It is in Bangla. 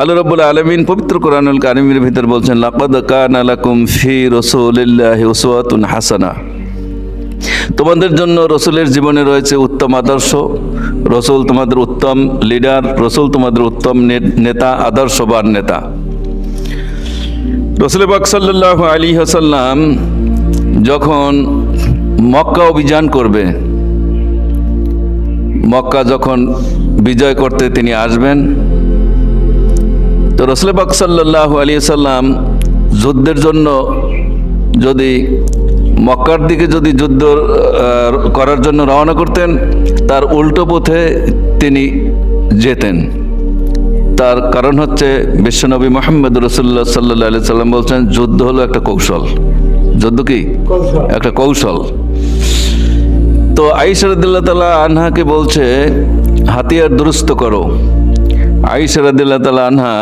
আল্লাহ রব্বুল আলমিন পবিত্র কোরআনুল কারিমের ভিতর বলছেন, লাকাদ কানা লাকুম ফি রসুলিল্লাহি উসওয়াতুন হাসানা। তোমাদের জন্য রসুলের জীবনে রয়েছে উত্তম আদর্শ। রসুল তোমাদের উত্তম লিডার রসুল তোমাদের উত্তম নেতা, আদর্শবান নেতা। রসুল পাক সাল্লাহ আলী হাসাল্লাম যখন মক্কা অভিযান করবে, মক্কা যখন বিজয় করতে তিনি আসবেন রসুল পাক সাল্লাহ আলী সাল্লাম যুদ্ধের জন্য যদি মক্কার দিকে যদি যুদ্ধ করার জন্য রওনা করতেন তার উল্টো পথে তিনি যেতেন। তার কারণ হচ্ছে বিশ্বনবী মোহাম্মদ রসুল্লাহ সাল্লাহ আলি সাল্লাম বলছেন যুদ্ধ হলো একটা কৌশল। যুদ্ধ কি? একটা কৌশল। তো আইসারদুল্লাহ তালা আনহাকে বলছে হাতিয়ার দুরুস্ত করো। আইসারদুল্লাহ তালা আনহা